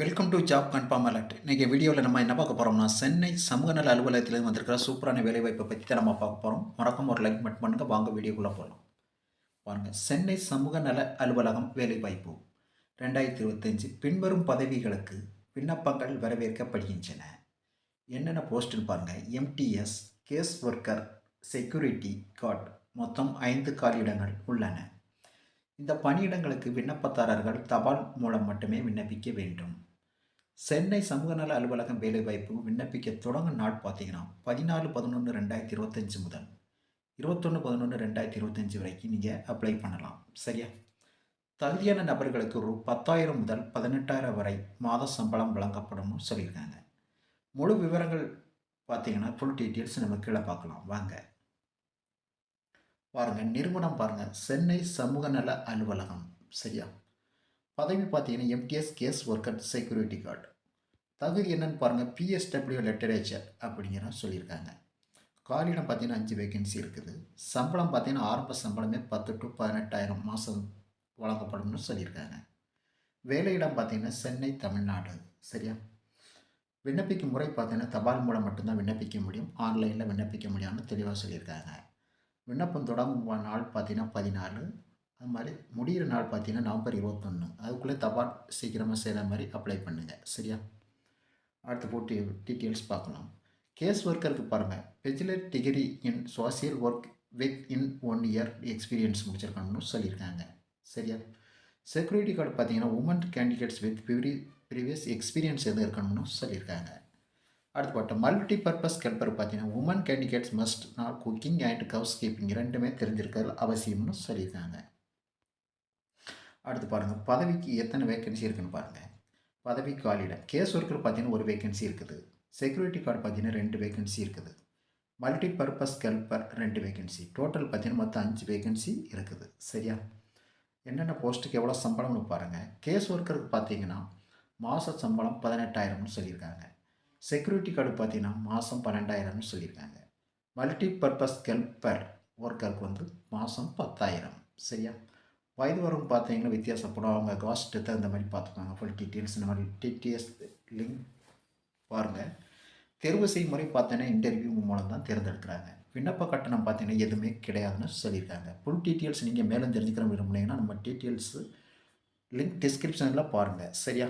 Welcome to job confirm alert இன்றைக்கி வீடியோவில் நம்ம என்ன பார்க்க போகிறோம்னா சென்னை சமூக நல அலுவலகத்தில் வந்திருக்கிற சூப்பரான வேலைவாய்ப்பை பற்றி தான் நம்ம பார்க்க போகிறோம் மறக்காம ஒரு லைக் மட்டும் பண்ணுங்கள் வாங்க வீடியோக்குள்ளே போகலாம் பாருங்கள் சென்னை சமூக நல அலுவலகம் வேலைவாய்ப்பு. ரெண்டாயிரத்தி இருபத்தஞ்சு பின்வரும் பதவிகளுக்கு விண்ணப்பங்கள் வரவேற்கப்படுகின்றன. என்னென்ன போஸ்ட்டுன்னு பாருங்கள் MTS case worker security guard மொத்தம் ஐந்து காலியிடங்கள் உள்ளன. இந்த பணியிடங்களுக்கு விண்ணப்பதாரர்கள் தபால் மூலம் மட்டுமே விண்ணப்பிக்க வேண்டும். சென்னை சமூக நல அலுவலகம் வேலைவாய்ப்பு விண்ணப்பிக்க தொடங்கும் நாள் பார்த்தீங்கன்னா பதினாலு பதினொன்று ரெண்டாயிரத்தி இருபத்தஞ்சி முதல் இருபத்தொன்று பதினொன்று ரெண்டாயிரத்தி இருபத்தஞ்சி வரைக்கும் நீங்கள் அப்ளை பண்ணலாம். சரியா? தகுதியான நபர்களுக்கு ஒரு பத்தாயிரம் முதல் பதினெட்டாயிரம் வரை மாத சம்பளம் வழங்கப்படும்னு சொல்லியிருக்காங்க. முழு விவரங்கள் பார்த்தீங்கன்னா ஃபுல் டீட்டெயில்ஸ் நம்ம கீழே பார்க்கலாம். வாங்க. பாருங்கள் நிறுவனம் பாருங்கள் சென்னை சமூக நல அலுவலகம். சரியா? பதவி பார்த்தீங்கன்னா MTS case worker security guard தகுதி என்னன்னு பாருங்கள் பிஎஸ்டபிள்யூ லிட்டரேச்சர் அப்படிங்கிற சொல்லியிருக்காங்க. காலியிடம் பார்த்தீங்கன்னா அஞ்சு வேகன்சி இருக்குது. சம்பளம் பார்த்தீங்கன்னா ஆரம்ப சம்பளமே பத்து டு பதினெட்டாயிரம் மாதம் வழங்கப்படும்னு சொல்லியிருக்காங்க. வேலையிடம் பார்த்தீங்கன்னா சென்னை தமிழ்நாடு. சரியா? விண்ணப்பிக்கும் முறை பார்த்தீங்கன்னா தபால் மூலம் மட்டும்தான் விண்ணப்பிக்க முடியும். ஆன்லைனில் விண்ணப்பிக்க முடியாதுன்னு தெளிவாக சொல்லியிருக்காங்க. விண்ணப்பம் தொடங்கும் நாள் பார்த்தீங்கன்னா பதினாலு. அது மாதிரி முடிகிற நாள் பார்த்தீங்கன்னா நவம்பர் இருபத்தொன்று அதுக்குள்ளே தபால் சீக்கிரமாக செய்கிற மாதிரி அப்ளை பண்ணுங்கள் சரியா? அடுத்து போட்டு டீட்டெயில்ஸ் பார்க்கலாம். கேஸ் ஒர்க்கருக்கு பாருங்கள் bachelor degree in social work with in one year experience முடிச்சிருக்கணும்னு சொல்லியிருக்காங்க. சரியா? செக்யூரிட்டி கார்டு பார்த்தீங்கன்னா உமன் கேண்டிடேட்ஸ் வித் ப்ரிவி ப்ரீவியஸ் எக்ஸ்பீரியன்ஸ் எதுவும் இருக்கணும்னு சொல்லியிருக்காங்க. அடுத்து பார்த்தா மல்டி பர்பஸ் ஹெல்ப்பர் பார்த்தீங்கன்னா women candidates must not cooking and house keeping ரெண்டுமே தெரிஞ்சிருக்கிறது அவசியம்னு சொல்லியிருக்காங்க. அடுத்து பாருங்கள் பதவிக்கு எத்தனை வேக்கன்சி இருக்குதுன்னு பாருங்கள் பதவி காலியிடம் கேஸ் ஒர்க்கர் பார்த்தீங்கன்னா ஒரு வேக்கன்சி இருக்குது. செக்யூரிட்டி கார்டு பார்த்தீங்கன்னா ரெண்டு வேக்கன்சி இருக்குது. மல்டி பர்பஸ் ஹெல்பர் ரெண்டு வேகன்சி டோட்டல் பார்த்தீங்கன்னா மொத்தம் அஞ்சு வேகன்சி இருக்குது. சரியா? என்னென்ன போஸ்ட்டுக்கு எவ்வளோ சம்பளம்னு பாருங்கள் கேஸ் ஒர்க்கருக்கு பார்த்தீங்கன்னா மாத சம்பளம் பதினெட்டாயிரம்னு சொல்லியிருக்காங்க. செக்யூரிட்டி கார்டு பார்த்தீங்கன்னா மாதம் பன்னெண்டாயிரம்னு சொல்லியிருக்காங்க. மல்டி பர்பஸ் ஹெல்பர் ஒர்க்கருக்கு வந்து மாதம் பத்தாயிரம். சரியா? வயது வரும் பார்த்தீங்கன்னா வித்தியாசப்படும். அவங்க காஸ்ட்டு தகுந்த மாதிரி பார்த்துக்கோங்க ஃபுல் டீட்டெயில்ஸ் இந்த மாதிரி டிடிஎஸ் லிங்க் பாருங்கள் தேர்வு செய்யும் முறை பார்த்தீங்கன்னா இன்டர்வியூ மூலம் தான் தேர்ந்தெடுக்கிறாங்க. விண்ணப்ப கட்டணம் பார்த்தீங்கன்னா எதுவுமே கிடையாதுன்னு சொல்லியிருக்காங்க. ஃபுல் டீட்டெயில்ஸ் நீங்கள் மேலும் தெரிஞ்சுக்கிற விரும்புனீங்கன்னா நம்ம டீட்டெயில்ஸு லிங்க் டிஸ்கிரிப்ஷனில் பாருங்கள் சரியா?